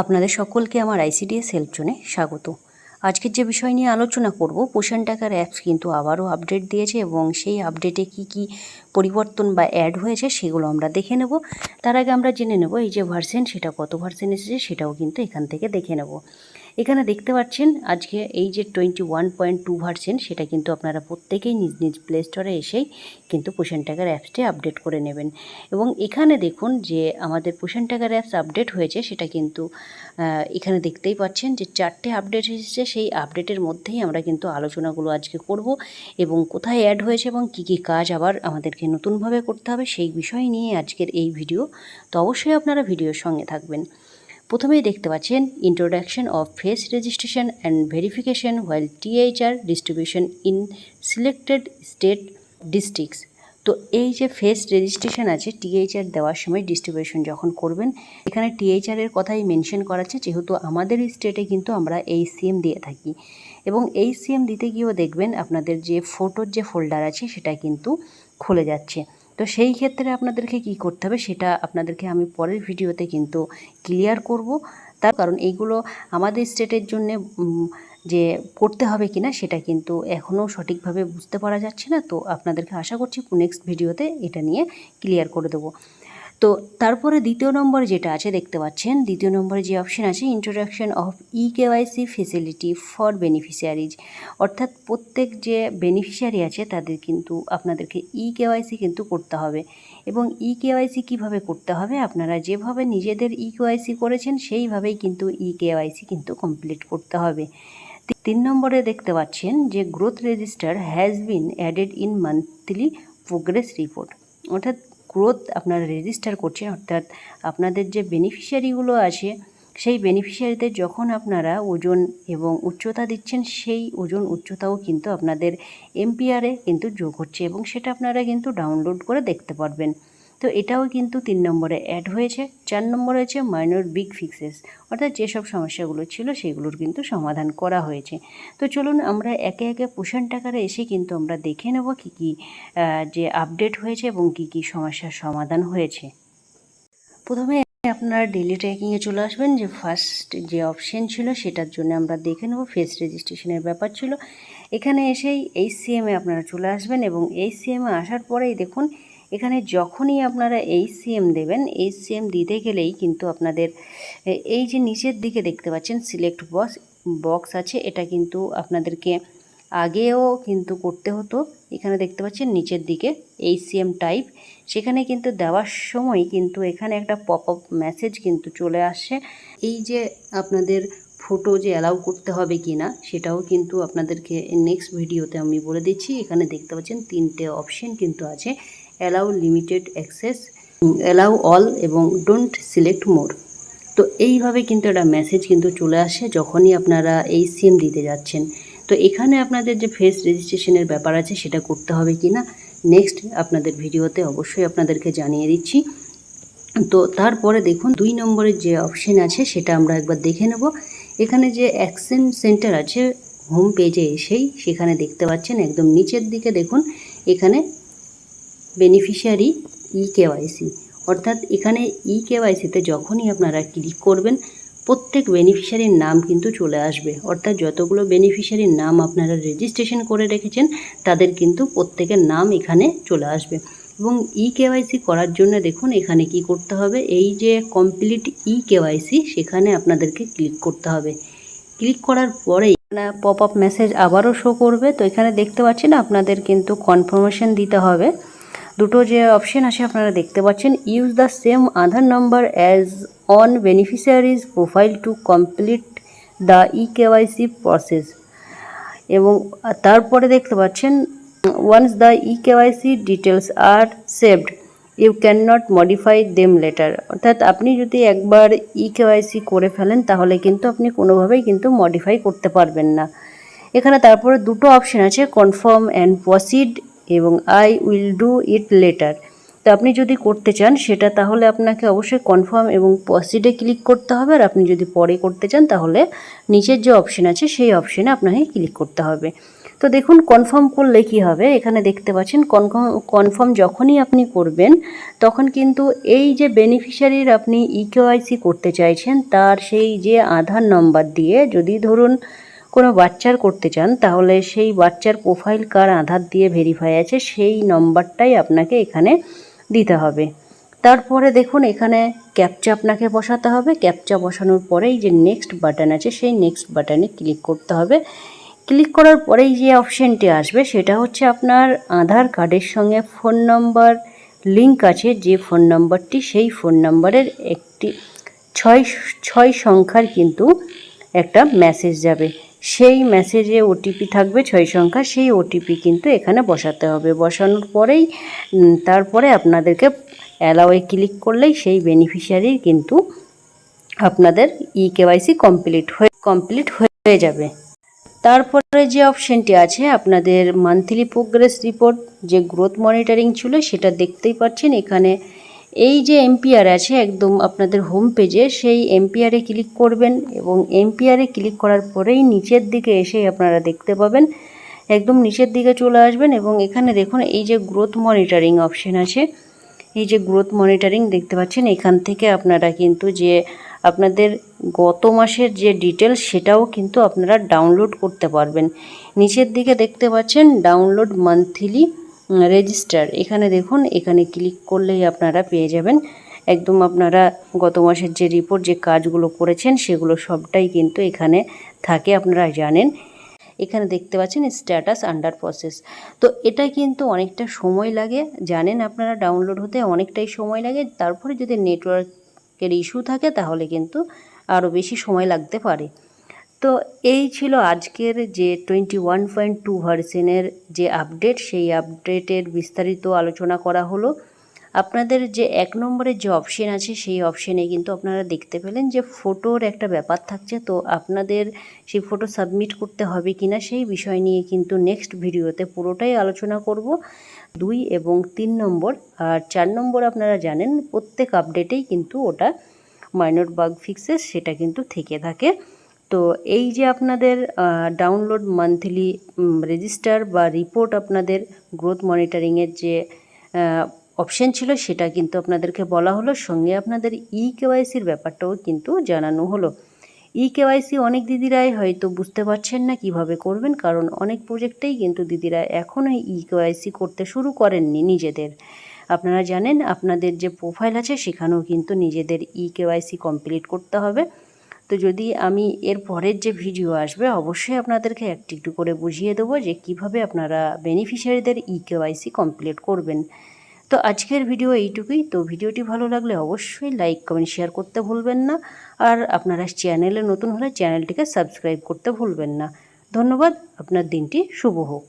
আপনাদের সকলকে আমার আইসিডিএস হেল্প জোনে স্বাগত। আজকের যে বিষয় নিয়ে আলোচনা করব পোষণ টাকার অ্যাপস কিন্তু আবারও আপডেট দিয়েছে এবং সেই আপডেটে কি কি পরিবর্তন বা অ্যাড হয়েছে সেগুলো আমরা দেখে নেব। তার আগে আমরা জেনে নেব, এই যে ভার্সেন সেটা কত ভার্সেন এসেছে সেটাও কিন্তু এখান থেকে দেখে নেব। এখানে দেখতে পাচ্ছেন আজকে এই যে twenty one point two version, সেটা কিন্তু আপনারা প্রত্যেকেই নিজ নিজ প্লে স্টোরে এসেই কিন্তু পোষণ টাকার অ্যাপসটি আপডেট করে নেবেন। এবং এখানে দেখুন যে আমাদের পোষণ টাকার অ্যাপস আপডেট হয়েছে, সেটা কিন্তু এখানে দেখতেই পাচ্ছেন যে চারটে আপডেট এসেছে, সেই আপডেটের মধ্যেই আমরা কিন্তু আলোচনাগুলো আজকে করব এবং কোথায় অ্যাড হয়েছে এবং কি কি কাজ আবার আমাদেরকে নতুনভাবে করতে হবে, সেই বিষয় নিয়ে আজকের এই ভিডিও। তো অবশ্যই আপনারা ভিডিওর সঙ্গে থাকবেন। প্রথমেই দেখতে পাচ্ছেন introduction of face registration and verification while THR distribution in selected state districts তো এই যে ফেস রেজিস্ট্রেশন আছে টিএইচআর দেওয়ার সময় ডিস্ট্রিবিউশন যখন করবেন, এখানে টিএইচআর এর কথাই মেনশন করা আছে, যেহেতু আমাদের স্টেটে কিন্তু আমরা এই সিএম দিয়ে থাকি। এবং এই সিএম দিতে গিয়েও দেখবেন আপনাদের যে ফটোর যে ফোল্ডার আছে, সেটা কিন্তু খুলে যাচ্ছে। তো সেই ক্ষেত্রে আপনাদেরকে কি করতে হবে সেটা আপনাদেরকে আমি পরের ভিডিওতে কিন্তু ক্লিয়ার করব। তার কারণ এইগুলো আমাদের স্টেটের জন্যে যে করতে হবে কি না সেটা কিন্তু এখনও সঠিকভাবে বুঝতে পারা যাচ্ছে না। তো আপনাদেরকে আশা করছি নেক্সট ভিডিওতে এটা নিয়ে ক্লিয়ার করে দেবো। তো তারপরে দ্বিতীয় নম্বর যেটা আছে, দেখতে পাচ্ছেন, দ্বিতীয় নম্বরে যে অপশন আছে introduction of E KYC facility for beneficiaries অর্থাৎ প্রত্যেক যে বেনিফিশিয়ারি আছে, তাদের কিন্তু, আপনাদেরকে ই কেওয়াইসি কিন্তু করতে হবে। এবং ই কেওয়াইসি কীভাবে করতে হবে? আপনারা যেভাবে নিজেদের ই কেওয়াইসি করেছেন, সেইভাবেই কিন্তু ই কেওয়াইসি কিন্তু কমপ্লিট করতে হবে। তিন নম্বরে দেখতে পাচ্ছেন যে growth register has been added in monthly progress report অর্থাৎ গ্রোথ আপনারা রেজিস্টার করছেন অর্থাৎ আপনাদের যে বেনিফিশিয়ারিগুলো আছে, সেই বেনিফিশিয়ারিদের যখন আপনারা ওজন এবং উচ্চতা দিচ্ছেন, সেই ওজন উচ্চতাও কিন্তু আপনাদের এমপিআরে কিন্তু যোগ হচ্ছে এবং সেটা আপনারা কিন্তু ডাউনলোড করে দেখতে পারবেন। তো এটাও কিন্তু তিন নম্বরে অ্যাড হয়েছে, চার নম্বরে হচ্ছে মাইনর বিগ ফিক্সেস অর্থাৎ যেসব সমস্যাগুলো ছিল সেগুলোর কিন্তু সমাধান করা হয়েছে। তো চলুন আমরা একে একে পোষণ টাকারে এসে কিন্তু আমরা দেখে নেব কী কী যে আপডেট হয়েছে এবং কী কী সমস্যার সমাধান হয়েছে। প্রথমে আপনারা ডেলি ট্র্যাকিংয়ে চলে আসবেন, যে ফার্স্ট যে অপশন ছিল সেটার জন্য আমরা দেখে নেব ফেস রেজিস্ট্রেশনের ব্যাপার ছিল। এখানে এসেই এই সিএমে আপনারা চলে আসবেন এবং এই সিএমে আসার পরেই দেখুন এখানে যখনই আপনারা এই সিএম দেবেন এই সিএম দিতে গেলেই কিন্তু আপনাদের এই যে নিচের দিকে দেখতে পাচ্ছেন সিলেক্ট বক্স বক্স আছে, এটা কিন্তু আপনাদেরকে আগেও কিন্তু করতে হতো। এখানে দেখতে পাচ্ছেন নিচের দিকে এই সিএম টাইপ সেখানে কিন্তু দেওয়ার সময় কিন্তু এখানে একটা পপ আপ মেসেজ কিন্তু চলে আসে। এই যে আপনাদের ফটো যে অ্যালাউ করতে হবে কি না সেটাও কিন্তু আপনাদেরকে নেক্সট ভিডিওতে আমি বলে দিচ্ছি। এখানে দেখতে পাচ্ছেন তিনটে অপশন কিন্তু আছে। Allow limited access allow all এবং ডোন্ট সিলেক্ট মোর তো এইভাবে কিন্তু একটা মেসেজ কিন্তু চলে আসে যখনই আপনারা এই সিম দিতে যাচ্ছেন। তো এখানে আপনাদের যে ফেস রেজিস্ট্রেশনের ব্যাপার আছে সেটা করতে হবে কি না নেক্সট আপনাদের ভিডিওতে অবশ্যই আপনাদেরকে জানিয়ে দিচ্ছি। তো তারপরে দেখুন, দুই নম্বরের যে অপশন আছে সেটা আমরা একবার দেখে নেব। এখানে যে অ্যাকশন সেন্টার আছে হোম পেজে এসেই সেখানে দেখতে পাচ্ছেন, একদম নিচের দিকে দেখুন, এখানে বেনিফিশিয়ারি ই কেওয়াইসি অর্থাৎ এখানে ই কেওয়াইসিতে যখনই আপনারা ক্লিক করবেন, প্রত্যেক বেনিফিশিয়ারির নাম কিন্তু চলে আসবে। অর্থাৎ যতগুলো বেনিফিশিয়ারির নাম আপনারা রেজিস্ট্রেশন করে রেখেছেন, তাদের কিন্তু প্রত্যেকের নাম এখানে চলে আসবে। এবং ই কেওয়াইসি করার জন্য দেখুন, এখানে কি করতে হবে? এই যে কমপ্লিট ই কেওয়াইসি সেখানে আপনাদেরকে ক্লিক করতে হবে। ক্লিক করার পরেই পপ আপ মেসেজ আবারও শো করবে। তো এখানে দেখতে পাচ্ছেন, আপনাদের কিন্তু কনফার্মেশন দিতে হবে। দুটো যে অপশন আছে আপনারা দেখতে পাচ্ছেন use the same Aadhaar number as on beneficiaries profile to complete the E KYC process এবং তারপরে দেখতে পাচ্ছেন once the E KYC details are saved you can not modify them later অর্থাৎ আপনি যদি একবার ই কেওয়াইসি করে ফেলেন, তাহলে কিন্তু আপনি কোনোভাবেই কিন্তু মডিফাই করতে পারবেন না। এখানে তারপরে দুটো অপশন আছে কনফার্ম অ্যান্ড প্রসিড এবং I will do it later তো আপনি যদি করতে চান, সেটা তাহলে আপনাকে অবশ্যই কনফার্ম এবং প্রসিডে ক্লিক করতে হবে। আর আপনি যদি পরে করতে চান, তাহলে নিচের যে অপশন আছে, সেই অপশনে আপনাকে ক্লিক করতে হবে। তো দেখুন কনফার্ম করলে কি হবে? এখানে দেখতে পাচ্ছেন কনফার্ম কনফার্ম যখনই আপনি করবেন, তখন কিন্তু এই যে বেনিফিশিয়ারির আপনি ইকেওয়াইসি করতে চাইছেন, তার সেই যে আধার নম্বর দিয়ে যদি ধরুন কোনো বাচ্চার করতে চান, তাহলে সেই বাচ্চার প্রোফাইল কার আধার দিয়ে ভেরিফাই আছে, সেই নম্বরটাই আপনাকে এখানে দিতে হবে। তারপরে দেখুন, এখানে ক্যাপচা আপনাকে বসাতে হবে। ক্যাপচা বসানোর পরেই যে নেক্সট বাটন আছে, সেই নেক্সট বাটনে ক্লিক করতে হবে। ক্লিক করার পরেই যে অপশানটি আসবে, সেটা হচ্ছে আপনার আধার কার্ডের সঙ্গে ফোন নম্বর লিঙ্ক আছে, যে ফোন নম্বরটি সেই ফোন নম্বরের একটি, ছয় ছয় সংখ্যার কিন্তু একটা মেসেজ যাবে। সেই মেসেজে ওটিপি থাকবে ছয় সংখ্যা, সেই ওটিপি কিন্তু এখানে বসাতে হবে। বসানোর পরেই তারপরে আপনাদেরকে অ্যালাওয়ে ক্লিক করলেই সেই বেনিফিশিয়ারির কিন্তু আপনাদের ই কেওয়াইসি কমপ্লিট হয়ে কমপ্লিট হয়ে যাবে। তারপরে যে অপশানটি আছে, আপনাদের মান্থলি প্রোগ্রেস রিপোর্ট যে গ্রোথ মনিটরিং ছিল, সেটা দেখতেই পাচ্ছেন। এখানে এই যে এমপিআর আছে একদম আপনাদের হোম পেজে সেই এমপিআরে ক্লিক করবেন এবং এমপিআরে ক্লিক করার পরেই নিচের দিকে এসে আপনারা দেখতে পাবেন। একদম নিচের দিকে চলে আসবেন এবং এখানে দেখুন এই যে গ্রোথ মনিটরিং অপশন আছে। এই যে গ্রোথ মনিটরিং দেখতে পাচ্ছেন, এখান থেকে আপনারা কিন্তু যে আপনাদের গত মাসের যে ডিটেলস সেটাও কিন্তু আপনারা ডাউনলোড করতে পারবেন। নিচের দিকে দেখতে পাচ্ছেন ডাউনলোড মান্থলি রেজিস্টার এখানে দেখুন, এখানে ক্লিক করলেই আপনারা পেয়ে যাবেন। একদম আপনারা গত মাসের যে রিপোর্ট যে কাজগুলো করেছেন, সেগুলো সবটাই কিন্তু এখানে থাকে, আপনারা জানেন। এখানে দেখতে পাচ্ছেন স্ট্যাটাস আন্ডার প্রসেস তো এটা কিন্তু অনেকটা সময় লাগে, জানেন আপনারা ডাউনলোড হতে অনেকটাই সময় লাগে। তারপরে যদি নেটওয়ার্কের ইস্যু থাকে, তাহলে কিন্তু আরও বেশি সময় লাগতে পারে। তো এই ছিল আজকের যে টোয়েন্টি ওয়ান পয়েন্ট টু ভার্সেনের যে আপডেট সেই আপডেটের বিস্তারিত আলোচনা করা হলো। আপনাদের যে এক নম্বরের যে অপশন আছে, সেই অপশনে কিন্তু আপনারা দেখতে পেলেন যে ফটোর একটা ব্যাপার থাকছে। তো আপনাদের সেই ফটো সাবমিট করতে হবে কি না সেই বিষয় নিয়ে কিন্তু নেক্সট ভিডিওতে পুরোটাই আলোচনা করব। দুই এবং তিন নম্বর আর চার নম্বর আপনারা জানেন, প্রত্যেক আপডেটেই কিন্তু ওটা মাইনর বাগ ফিক্সেস সেটা কিন্তু থেকে থাকে। তো এই যে আপনাদের ডাউনলোড মান্থলি রেজিস্টার বা রিপোর্ট আপনাদের গ্রোথ মনিটরিংয়ের যে অপশান ছিল সেটা কিন্তু আপনাদেরকে বলা হলো। সঙ্গে আপনাদের ই কেওয়াইসির ব্যাপারটাও কিন্তু জানানো হলো। ই কেওয়াইসি অনেক দিদিরাই হয়তো বুঝতে পারছেন না কীভাবে করবেন, কারণ অনেক প্রজেক্টেই কিন্তু দিদিরা এখনও ই কেওয়াইসি করতে শুরু করেননি নিজেদের। আপনারা জানেন, আপনাদের যে প্রোফাইল আছে সেখানেও কিন্তু নিজেদের ই কেওয়াইসি কমপ্লিট করতে হবে। তো যদি আমি এর পরের যে ভিডিও আসবে, অবশ্যই আপনাদেরকে একটু একটু করে বুঝিয়ে দেবো যে কীভাবে আপনারা বেনিফিশিয়ারিদের ই কেওয়াইসি কমপ্লিট করবেন। তো আজকের ভিডিও এইটুকুই। তো ভিডিওটি ভালো লাগলে অবশ্যই লাইক, কমেন্ট, শেয়ার করতে ভুলবেন না। আর আপনারা চ্যানেলে নতুন হলে চ্যানেলটিকে সাবস্ক্রাইব করতে ভুলবেন না। ধন্যবাদ। আপনার দিনটি শুভ হোক।